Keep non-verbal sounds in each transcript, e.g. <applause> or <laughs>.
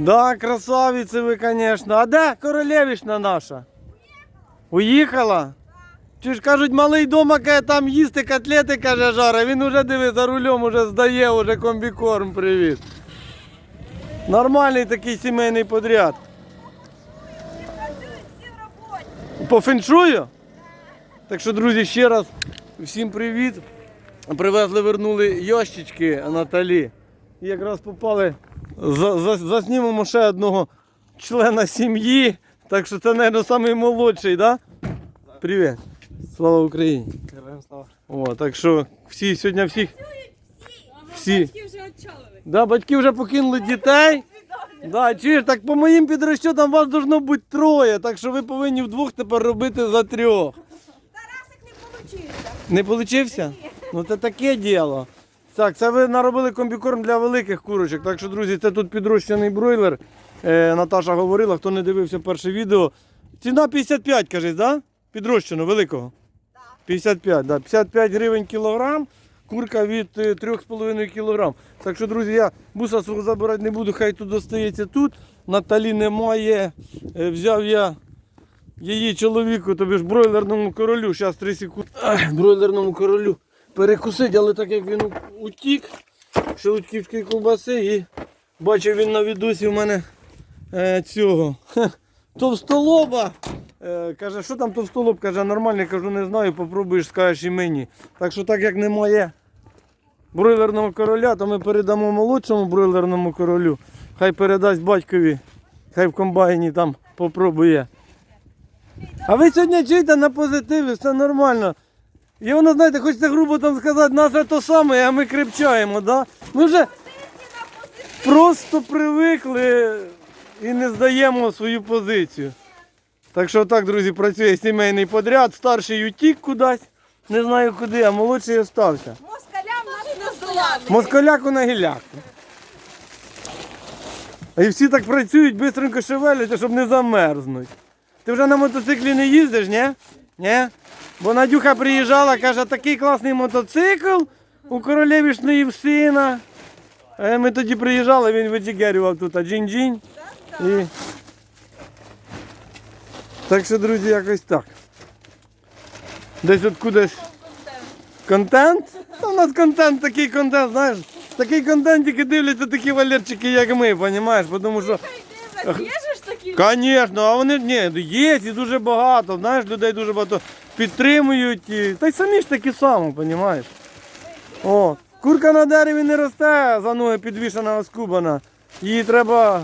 Да, красавиці ви, звісно. А де королевішна наша? Уїхала? Чи ж кажуть, малий дома каже, там їсти котлети, каже, жара. Він уже диви за рулем уже здає, уже комбікорм привіз. Нормальний такий сімейний подряд. По феншую? Так що, друзі, ще раз всім привіт. Привезли, вернули ящички Наталі. І якраз попали, заснімемо ще одного члена сім'ї. Так що це, мабуть, наймолодший, да? Привіт. Слава Україні. Героям слава. О, так що всі сьогодні всіх. Всі. Батьки вже отчалили. Да, батьки вже покинули дітей. Да, чуєш, так по моїм підрозчотам вас должно бути троє, так що ви повинні вдвох тепер робити за трьох. Тарасик не получився. Не получився? Ну це таке діло. Так, це ви наробили комбікорм для великих курочок. Так що, друзі, це тут підрощений бройлер. Е, Наташа говорила, хто не дивився перше відео. Ціна 55, кажись, да? Підрощено, великого. 55, да. 55 гривень кілограм. Курка від е, 3,5 кілограм. Так що, друзі, я буса свого забирати не буду, хай тут достається тут. Наталі немає. Е, Взяв я її чоловіку, тобі ж бройлерному королю, зараз 3 секунди. Бройлерному королю перекусить, але так як він утік, шелудьківської ковбаси і бачив він на відосі в мене е, цього товстолоба. Е, каже, що там товстолоб? Каже, нормально, кажу, не знаю, попробуєш, скажеш і мені. Так що так як немає бройлерного короля, то ми передамо молодшому бройлерному королю. Хай передасть батькові, хай в комбайні там попробує. А ви сьогодні чуєте на позитиві, все нормально. І воно, знаєте, хочеться грубо там сказати, нас це то саме, а ми крепчаємо, да? Ми вже просто привикли і не здаємо свою позицію. Так що так, друзі, працює сімейний подряд, старший утік кудись, не знаю куди, а молодший остався. Москалям нас не здолати. Москаляку на гіляку. І всі так працюють, швидко шевеляться, щоб не замерзнуть. Ти вже на мотоциклі не їздиш, ні? Ні? Бо Надюха приїжджала, каже, такий класний мотоцикл у королевішної в сина. Е, Ми тоді приїжджали, він виджігерював тут, а джінь-джінь. І... Так що, друзі, якось так. Десь от кудись Контент? Та у нас контент, такий контент, знаєш, такий контент тільки дивляться такі валерчики, як ми, розумієш? Тому що, Є ж такі? звісно, а вони ні, є і дуже багато, знаєш, людей дуже багато Підтримують. Та й самі ж такі самі, розумієш? О, курка на дереві не росте, за ноги підвішена, оскубана. Їй треба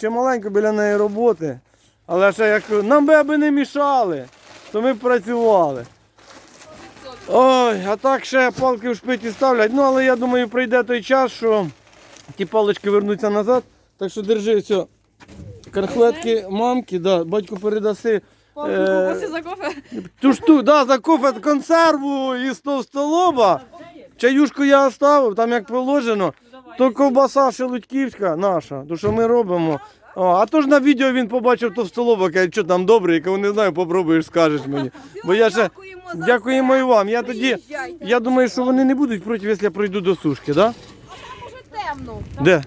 чималенько біля неї роботи. Але ще як нам би аби не мішали, то ми б працювали. Ой, а так ще палки в шпиті ставлять. Ну, але я думаю, прийде той час, що ті палички вернуться назад. Так що держи все. Кархлетки мамки, да, батько передаси. Е, за кофе. ту ж ту, да, за кофе консерву із товстолоба. Чаюшку я оставив, там як положено. То ковбаса шелудьківська наша, то що ми робимо. О, а то ж на відео він побачив товстолоба, каже, що там добре, я не знаю, попробуєш, скажеш мені. Бо я ще Дякуємо за і вам. Я тоді, я думаю, що вони не будуть проти, якщо я пройду до сушки, да? Уже темно. Де?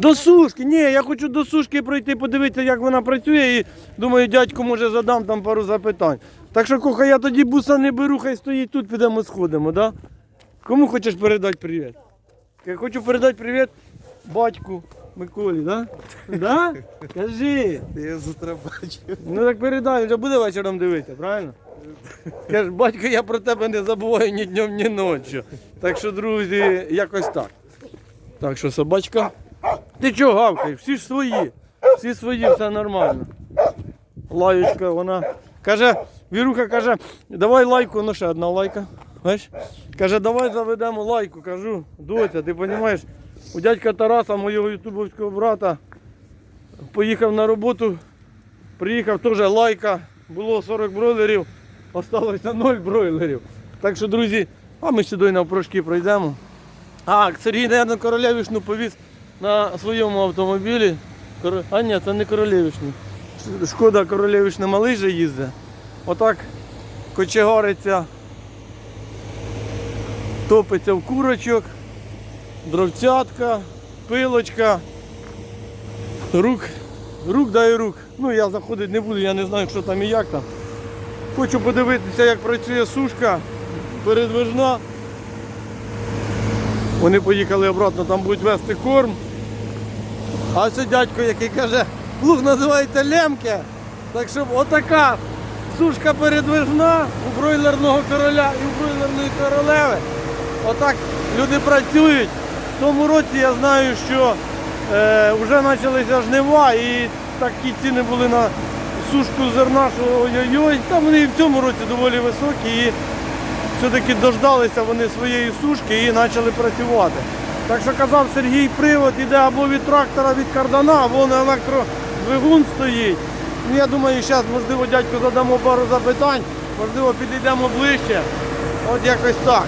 До сушки. Ні, я хочу до сушки пройти, подивитися, як вона працює, і думаю, дядьку може задам там пару запитань. Так що, коха, я тоді буса не беру, хай стоїть тут, підемо сходимо, да? Кому хочеш передати привіт? Я хочу передати привіт батьку Миколі, да? Да? Кажи. Я завтра бачу. Ну так передай, вже буде вечором дивитися, правильно? Каже, батько, я про тебе не забуваю ні днем, ні ночі. Так що, друзі, якось так. Так що собачка. Ти чого гавкаєш? Всі ж свої. Всі свої, все нормально. Лаючка, вона. Каже, Віруха каже, давай лайку, ну ще одна лайка. Бачиш? Каже, давай заведемо лайку. Кажу, доця, ти розумієш, у дядька Тараса, мого ютубовського брата, поїхав на роботу, приїхав теж лайка, було 40 бройлерів, осталося 0 бройлерів. Так що, друзі, а ми сюди навпрошки пройдемо. А, Сергій, наверное, королевішну повіз на своєму автомобілі. А ні, це не королевішний. Шкода королевішна малий же їздить. Отак кочегариться, топиться в курочок, дровцятка, пилочка. Рук, рук дай рук. Ну я заходити не буду, я не знаю, що там і як там. Хочу подивитися, як працює сушка передвижна. Вони поїхали обратно, там будуть вести корм. А ось дядько, який каже, плуг називається лемке. Так що отака сушка передвижна у бройлерного короля і у бройлерної королеви. Отак люди працюють. В тому році я знаю, що е, вже почалися жнива і такі ціни були на сушку зерна, що ой-ой-ой. Там вони і в цьому році доволі високі і все-таки дождалися вони своєї сушки і почали працювати. Так що казав Сергій, привод іде або від трактора, від кардана, або на електродвигун стоїть. Ну, я думаю, зараз, можливо, дядьку задамо пару запитань, можливо, підійдемо ближче. От якось так.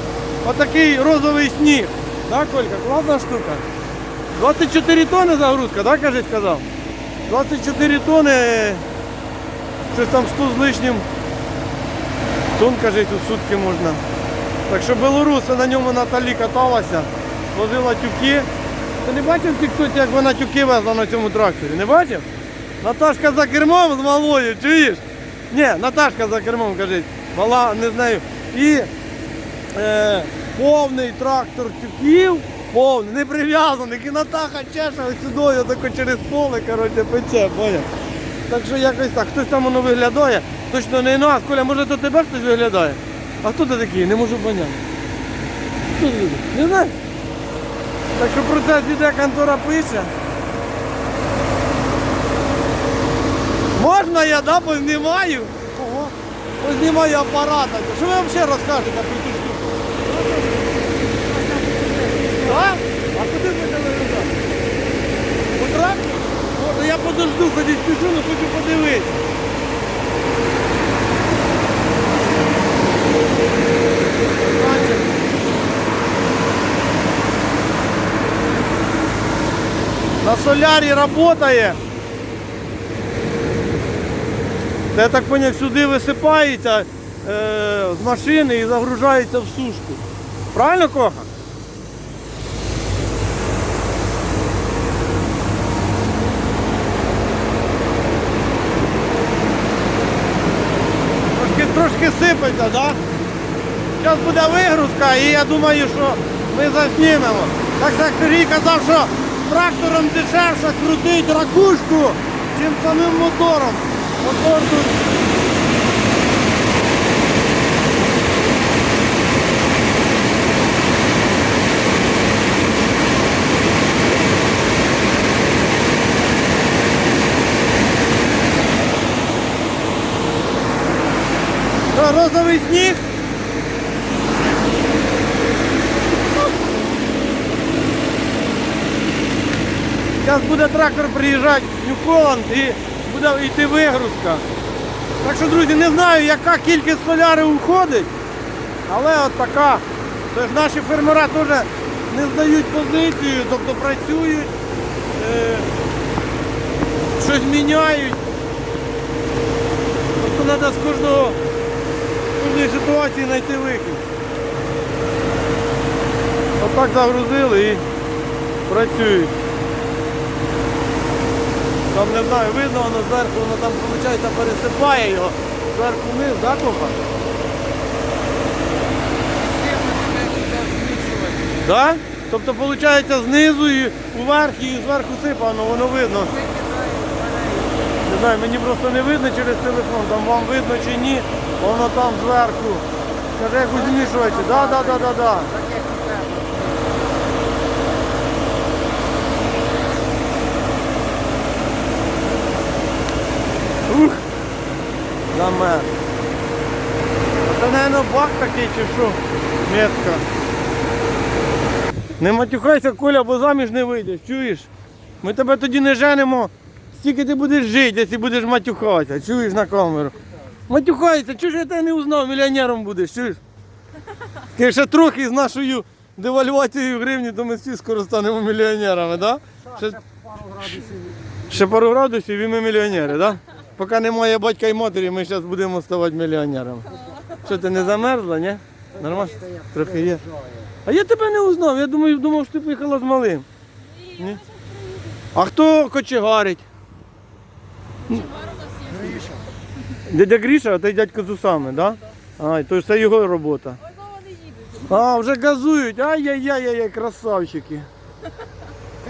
Отакий розовий сніг. Так, Колька, класна штука. 24 тони загрузка, так, кажуть, сказав? 24 тони, щось там 100 з лишнім тонн, кажуть, у сутки можна. Так що білоруси на ньому Наталі каталася, возила тюки. Ти не бачив тіктоці, як вона тюки везла на цьому тракторі? Не бачив? Наташка за кермом з малою, чуєш? Ні, Наташка за кермом, кажуть, мала, не знаю. І е, повний трактор тюків, повний, не прив'язаний, і Натаха ось сюди, отако через поле, коротше, пече, поняв? Так що якось так, хтось там воно виглядає, точно не нас. Коля, може то тебе хтось виглядає? А хто ти такий? Не можу поняти. Не знаю. Так що процес іде, контора пише. Можна я, да, познімаю? Ого. Познімаю апарата. Що ви взагалі розкажете про цю штуку? А? А куди ви телевізор? У трактор? Ну я подожду, ході спішу, але хочу подивитися. Бачиш? На солярі працює. Це я так поняв, сюди висипається е, з машини і загружається в сушку. Правильно, Коха? Трошки, трошки сипеться, так? Да? Зараз буде вигрузка і я думаю, що ми заснімемо. Так як Сергій казав, що трактором дешевше крутить ракушку, чим самим мотором. Мотор тут. Розовий сніг? Зараз буде трактор приїжджати в Нью-Холланд і буде йти вигрузка. Так що, друзі, не знаю, яка кількість соляри уходить, але от така. Тож наші фермера теж не здають позицію, тобто працюють, е, щось міняють. Тобто треба з кожного кожної ситуації знайти вихід. Отак загрузили і працюють. Там не знаю, видно воно зверху, воно там виходить пересипає його зверху вниз, да, Коха? Да? Тобто виходить знизу і вверх і зверху сипано, воно видно. Не знаю, мені просто не видно через телефон, там вам видно чи ні, воно там зверху. Каже, як змішувачі. Да, да, да, да, да. Замер. Це, мабуть, бак такий чи що? Метка. Не матюхайся, Коля, бо заміж не вийдеш, чуєш? Ми тебе тоді не женимо. Скільки ти будеш жити, якщо будеш матюхатися, чуєш на камеру. Матюхайся, чого ж я тебе не узнав, мільйонером будеш, чуєш? Ти ще трохи з нашою девальвацією гривні, то ми всі скоро станемо мільйонерами, так? Да? Ще... Ще пару градусів і ми мільйонери, так? Да? Поки немає батька і матері, ми зараз будемо ставати мільйонерами. Що ти не замерзла, ні? Нормально? Трохи є. А я тебе не узнав, я думаю, думав, що ти поїхала з малим. Ні? А хто кочегарить? Чигар у нас є. Гриша. Дядя Гріша, а ти дядько з усами, так? Да? А, то це його робота. А, вже газують. Ай-яй-яй-яй, красавчики.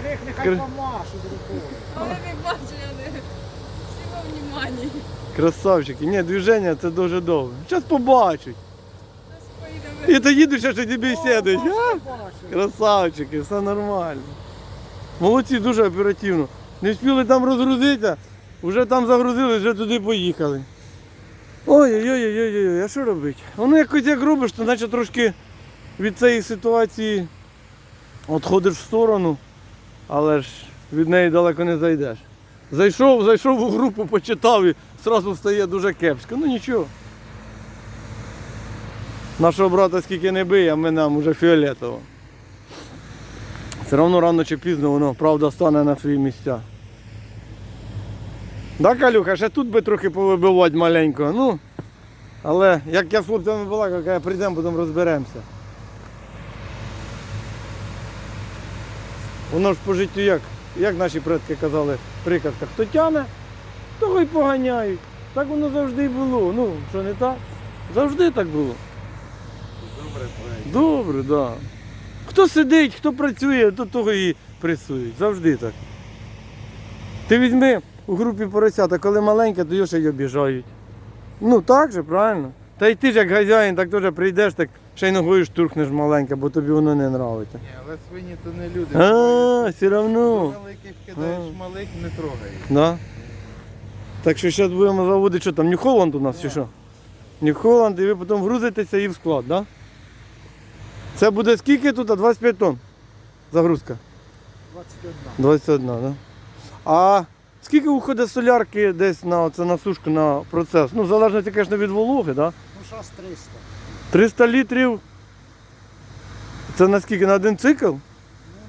Крик нехай Кри- помашуть рукою. Вниманні. Красавчики. Ні, движення це дуже довго. Зараз побачать. І то їдуть, ще тобі сядуть. Красавчики, все нормально. Молодці, дуже оперативно. Не встигли там розгрузитися, вже там загрузили, вже туди поїхали. Ой-ой-ой-ой-ой, а що робити? Воно якось як робиш, то наче трошки від цієї ситуації відходиш в сторону, але ж від неї далеко не зайдеш. Зайшов, зайшов у групу, почитав і одразу стає дуже кепсько. Ну нічого. Нашого брата скільки не бий, а ми нам уже фіолетово. Все одно рано чи пізно воно, правда, стане на свої місця. Да, Калюха, ще тут би трохи повибивати маленько. Ну, але як я з хлопцями балакав, каже, прийдемо, потім розберемося. Воно ж по життю як, як наші предки казали в приказках, хто тяне, того й поганяють. Так воно завжди було. Ну, що не так? Завжди так було. Добре, так. Да. Хто сидить, хто працює, то того і пресують. Завжди так. Ти візьми у групі поросята, коли маленьке, то його ще й обіжають. Ну так же, правильно. Та й ти ж як хазяїн, так теж прийдеш, так ще й ногою штурхнеш маленьке, бо тобі воно не нравиться. Ні, але свині то не люди. А, все одно. великих кидаєш малих, не трогаєш. Да. Так що зараз будемо заводити, що там, Нью-Холланд у нас чи що? Нью-Холланд, і ви потім грузитеся і в склад, так? Да? Це буде скільки тут? 25 тонн загрузка? 21. 21. Да? А скільки уходить солярки десь на, це, на сушку, на процес? Ну, залежно, звісно, від вологи, да? Ну, зараз 300. 300 літрів. Це на скільки? На один цикл? Ну,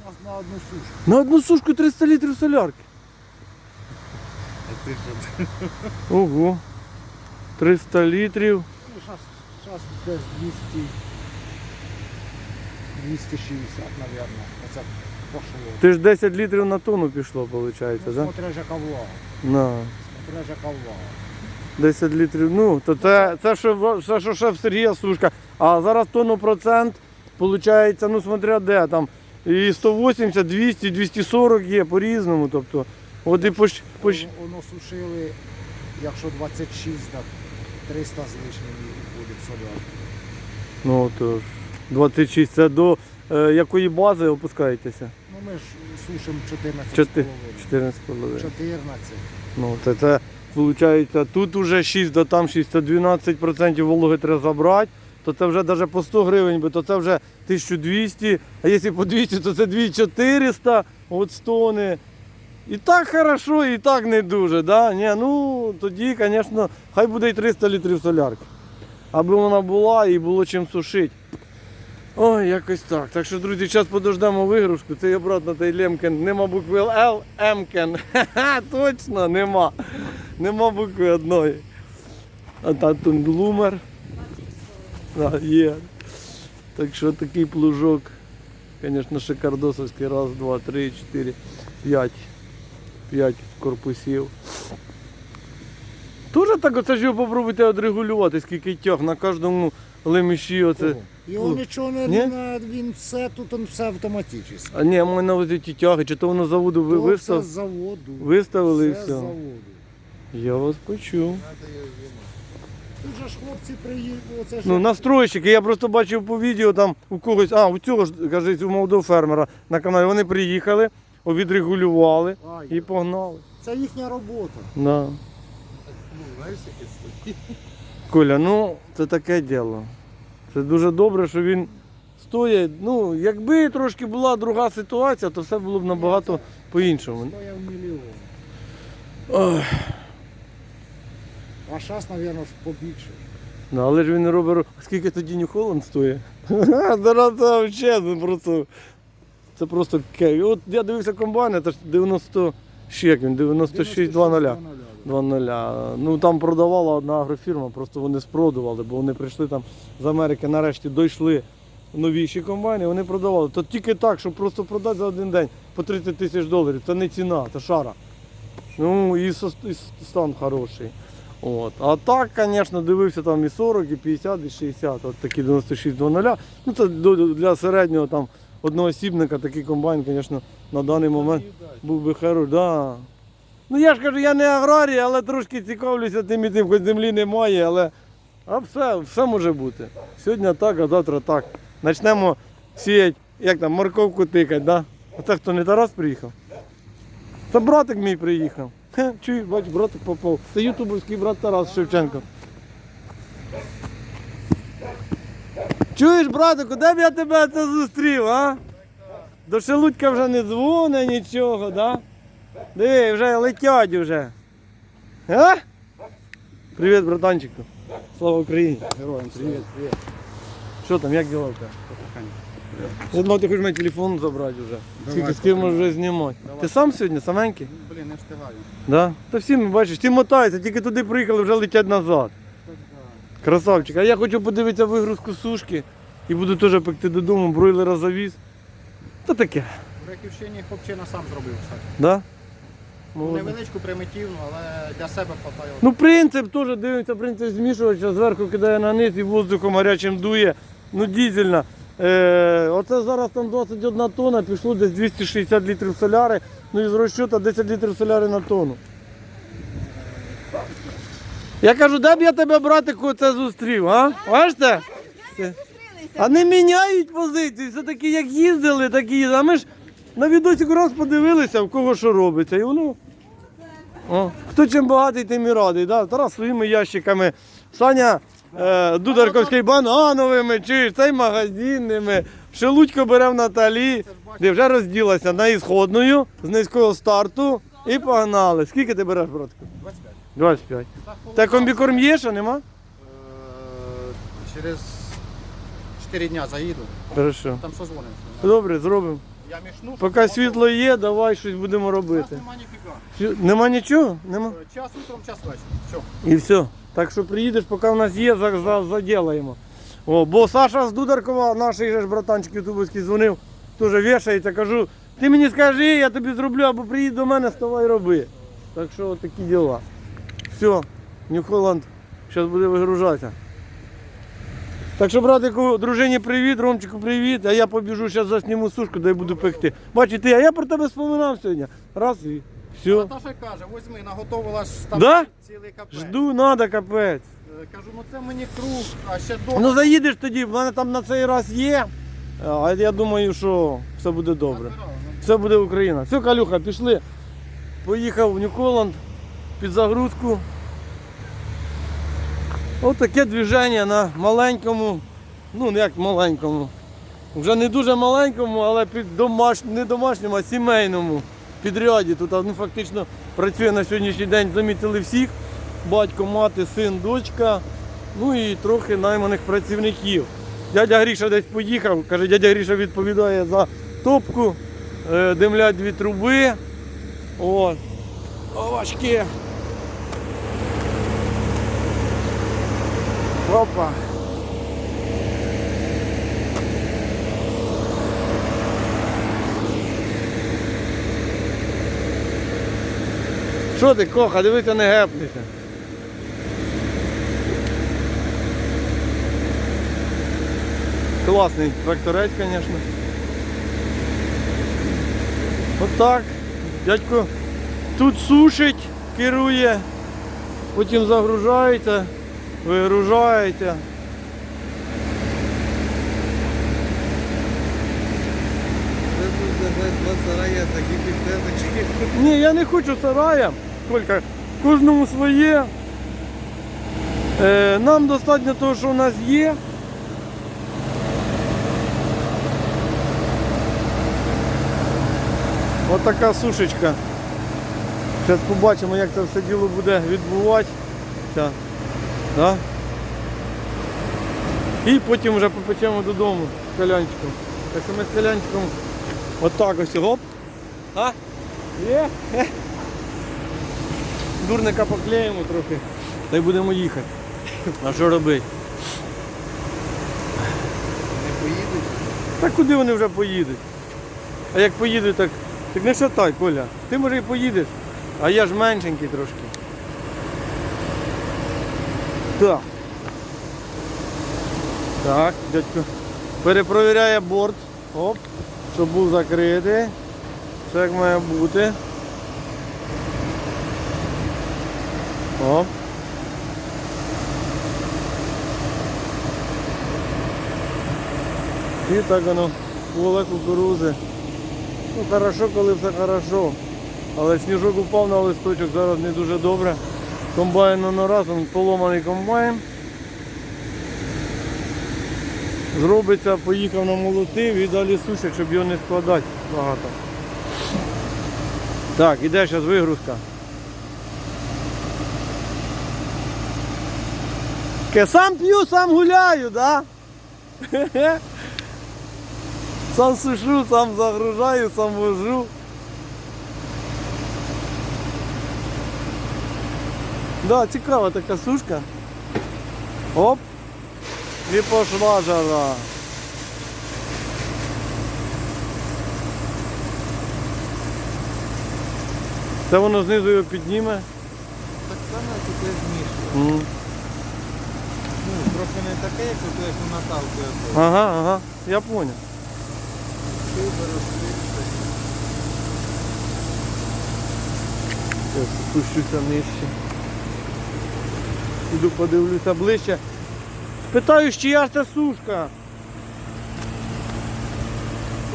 у нас на одну сушку. На одну сушку 300 літрів солярки. А ти що? Ого. 300 літрів. Ну, зараз, зараз десь 200. 260, мабуть. Оце пошло. Ти ж 10 літрів на тонну пішло, виходить, Ну, так? Да? смотря яка влага. На. Смотря яка влага. 10 літрів. Ну, то це, це, що, це що в Сергія сушка. А зараз тонну процент, виходить, ну смотря де там. І 180, 200, 240 є по-різному. Тобто, от і поч... Воно, сушили, якщо 26, так 300 з лишнім виходить солярки. Ну, то ж, 26. Це до е, якої бази опускаєтеся? Ну, ми ж сушимо 14 Чотир- 14,5. 14. Ну, це, це виходить, тут уже 6, до там 6, це 12% вологи треба забрати, то це вже навіть по 100 гривень, бо то це вже 1200, а якщо по 200, то це 2400 от стони. І так хорошо, і так не дуже. Да? Ні, ну тоді, звісно, хай буде і 300 літрів солярки. Аби вона була і було чим сушити. Ой, якось так. Так що, друзі, зараз подождемо вигрузку. Це обратно той Лемкен. Нема букви Л. Ха-ха, <laughs> точно нема. Нема букви одної. А там тут лумер. Да, є. Так що такий плужок. Звісно, шикардосовський. Раз, два, три, чотири, п'ять. П'ять корпусів. Тоже так оце ж його попробуйте отрегулювати, скільки тяг на кожному леміші. Оце. Його Ну, нічого не, ні? він все тут він все автоматично. А ні, я маю на ті тяги, чи то воно заводу ви вистав, з заводу. виставили і все з заводу. Я вас почув. Тут же ж хлопці приїхали, оце ж Ну, настройщики, я просто бачив по відео там у когось, а, у цього ж, кажуть, у молодого фермера на каналі. Вони приїхали, відрегулювали і погнали. це їхня робота. Да. Ну? Коля, ну це таке діло. Це дуже добре, що він стоїть. Ну, якби трошки була друга ситуація, то все було б набагато по-іншому. Стояв мільйон. А зараз, мабуть, побільше. ну, але ж він не робить. ро- Скільки тоді Нью Холланд стоїть? <laughs> Зараз це взагалі, просто. Це просто кей. От я дивився комбайн, це ж 90 ще як він, 96 2 0. 2-0. Ну там продавала одна агрофірма, просто вони спродували, бо вони прийшли там з Америки, нарешті дійшли новіші комбайни, вони продавали. То тільки так, щоб просто продати за один день по 30 тисяч доларів. Це не ціна, це шара. Ну і стан хороший. От. А так, звісно, дивився там і 40, і 50, і 60, от такі 96 до 0. Ну це для середнього там одноосібника такий комбайн, звісно, на даний момент був би хороший. Да. Ну я ж кажу, я не аграрій, але трошки цікавлюся тим і тим, хоч землі немає, але а все, все може бути. Сьогодні так, а завтра так. Почнемо сіяти, як там, морковку тикати, да? А це хто не Тарас приїхав? Та братик мій приїхав. Хе, чуєш, бач, братик попав. Це ютубовський брат Тарас Шевченко. Чуєш, братику, де б я тебе це зустрів, а? До Шелудька вже не дзвоне нічого, да? Диви, вже летять вже. А? Привіт, братанчику. Слава Україні. Героям привіт, привіт. Що там, як діла у тебе? Думав, ти хочеш мій телефон забрати вже. Скільки з ким можеш вже знімати. Ти сам сьогодні, саменький? Блін, не встигаю. Да? Та всі ми бачиш, всі мотаються, тільки туди приїхали, вже летять назад. Красавчик. А я хочу подивитися вигрузку сушки і буду теж пекти додому, бройлера завіз. Та таке, В Раківщині хлопчина сам зробив, кстати. да? Молодець. Невеличку, примітивну, але для себе хватає. Ну, принцип теж дивимося, принцип змішувача, зверху кидає на низ і воздухом гарячим дує. Ну, дізельна. Е, оце зараз там 21 тонна, пішло десь 260 літрів соляри, ну і з розчота 10 літрів соляри на тонну. Я кажу, де б я тебе, братику, це зустрів, а? Бачите? А не міняють позиції, все таки як їздили, так і їздили. А ми ж на відосику раз подивилися, в кого що робиться. І воно о, хто чим багатий, тим і радий. Да? Тарас своїми ящиками. Саня е, Дударковський банановими, чи цей магазинними. Шелудько бере в Наталі, де вже розділася на ісходною з низького старту і погнали. Скільки ти береш, братку? 25. 25. Та комбікорм є, що нема? Е, Через 4 дня заїду, Хорошо. там созвонимося. Добре, зробимо. Поки світло є, давай щось будемо робити. нема ніфіга. Що, Нема нічого? Нема? Е, Час утром, час вечором. Все. І все. Так що приїдеш, поки в нас є, за, за, заділаємо. О, бо Саша з Дударкова, наш ж братанчик ютубовський дзвонив, теж вішається, кажу, ти мені скажи, я тобі зроблю, або приїдь до мене, ставай роби. Так що такі діла. Все, Нью-Холланд зараз буде вигружатися. Так що, братику, дружині привіт, Ромчику привіт, а я побіжу, зараз засніму сушку, де буду пекти. Бачиш, ти, а я про тебе споминав сьогодні. Раз і все. Наташа каже, возьми, наготовила ж там Да? цілий капець. Жду, надо, капець. Е, Кажу, ну це мені круг, а ще довго. Ну заїдеш тоді, в мене там на цей раз є. А я думаю, що все буде добре. Все буде Україна. Все, Калюха, пішли. Поїхав в Нью-Холланд під загрузку. Ось таке движення на маленькому, ну не як маленькому. Вже не дуже маленькому, але під домаш... не домашньому, а сімейному підряді. Тут ну, фактично працює на сьогоднішній день, замітили всіх. Батько, мати, син, дочка, ну і трохи найманих працівників. Дядя Гріша десь поїхав, каже, дядя Гріша відповідає за топку, е, димлять дві труби. От. Овачки. Опа. Що ти, коха, дивися, не гепнися. Класний тракторець, звісно. Отак. Дядько тут сушить, керує, потім загружаєте, вигружаєте. Ні, я не хочу сарая, тільки кожному своє. Е, нам достатньо того, що у нас є. Ось така сушечка. Зараз побачимо, як це все діло буде відбуватися. Да? І потім вже попечемо додому з калянчиком. Так що ми з калянчиком отак ось гоп. А? Є? Е. Дурника поклеїмо трохи. Та й будемо їхати. А що робити? Не поїдуть. Та куди вони вже поїдуть? А як поїдуть, так, так не шатай, Коля. Ти може і поїдеш, а я ж меншенький трошки. Так. Так, дядько. Перепровіряє борт. Оп, щоб був закритий. Все як має бути. Оп. І так воно поле кукурузи. Ну хорошо, коли все хорошо. Але сніжок упав на листочок, зараз не дуже добре. Комбайн на раз, поломаний комбайн. Зробиться, поїхав на молотив і далі сушить, щоб його не складати багато. Так, іде зараз вигрузка. Ке, сам п'ю, сам гуляю, да? <laughs> Сам сушу, сам загружаю, сам вожу. Да, цікава така сушка. Оп. І пошла жара. Це воно знизу його підніме. Так само, тільки змішує. М. Ну, трохи не таке, як ото, як у Наталки. Ага, ага, я понял. Спущуся нижче. Іду подивлюся ближче. Питаю, чи я ж це сушка.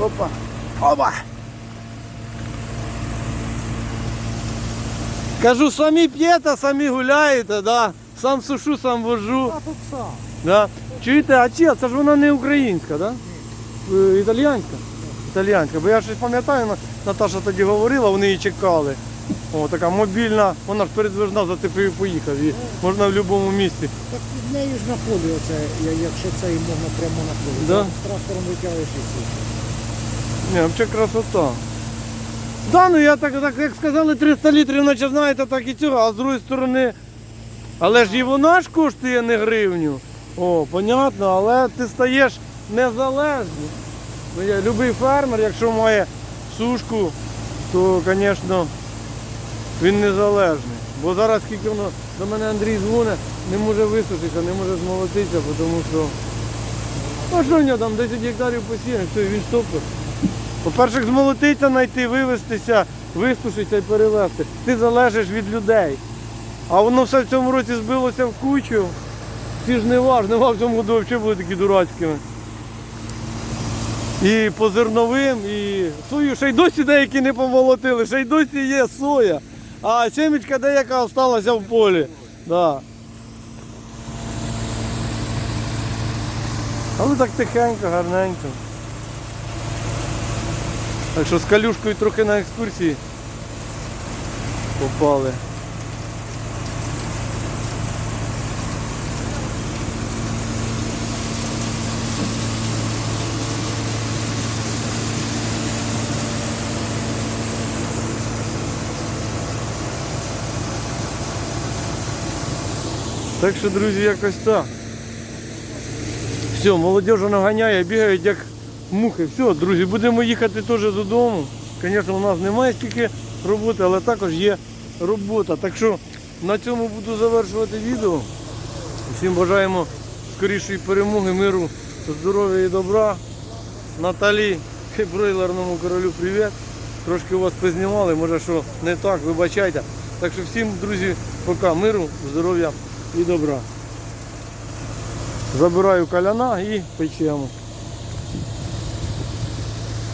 Опа. Опа. Кажу, самі п'єте, самі гуляєте, да? сам сушу, сам вожу. А тут сам. Да. Чуєте, а чи це ж вона не українська, да? Е, Італіянська? Італіянська. Бо я щось пам'ятаю, На- Наташа тоді говорила, вони її чекали. О, така мобільна, вона ж передвижна, зацепив і поїхав. І можна в будь-якому місці. Так під нею ж на полі оце, якщо це і можна прямо на полі. Да. Трактором витягуєш і все. Ні, взагалі красота. Да, ну я так, так як сказали, 300 літрів, наче знаєте, так і цього, а з другої сторони. Але ж і вона ж коштує не гривню. О, понятно, але ти стаєш незалежним. Ну, я, любий фермер, якщо має сушку, то, звісно, він незалежний. Бо зараз скільки воно до мене Андрій дзвонить, не може висушитися, не може змолотитися, тому що. Ну що в нього там 10 гектарів посіяно, все, він стопив. По-перше, змолотитися, знайти, вивезтися, висушитися і перевезти. Ти залежиш від людей. А воно все в цьому році збилося в кучу. Всі ж не важ, не в цьому году взагалі були такі дурацькими. І по зерновим, і сою ще й досі деякі не помолотили, ще й досі є соя. А семечка деяка залишилася в полі. Да. Але так тихенько, гарненько. Так що з калюшкою трохи на екскурсії попали. Так що, друзі, якось так. Все, молодежь наганяє, бігають як мухи. Все, друзі, будемо їхати теж додому. Звісно, у нас немає стільки роботи, але також є робота. Так що на цьому буду завершувати відео. Всім бажаємо скорішої перемоги, миру, здоров'я і добра. Наталі, бройлерному королю привіт. Трошки у вас познімали, може що не так, вибачайте. Так що всім, друзі, пока миру, здоров'я і добра. Забираю каляна і печемо.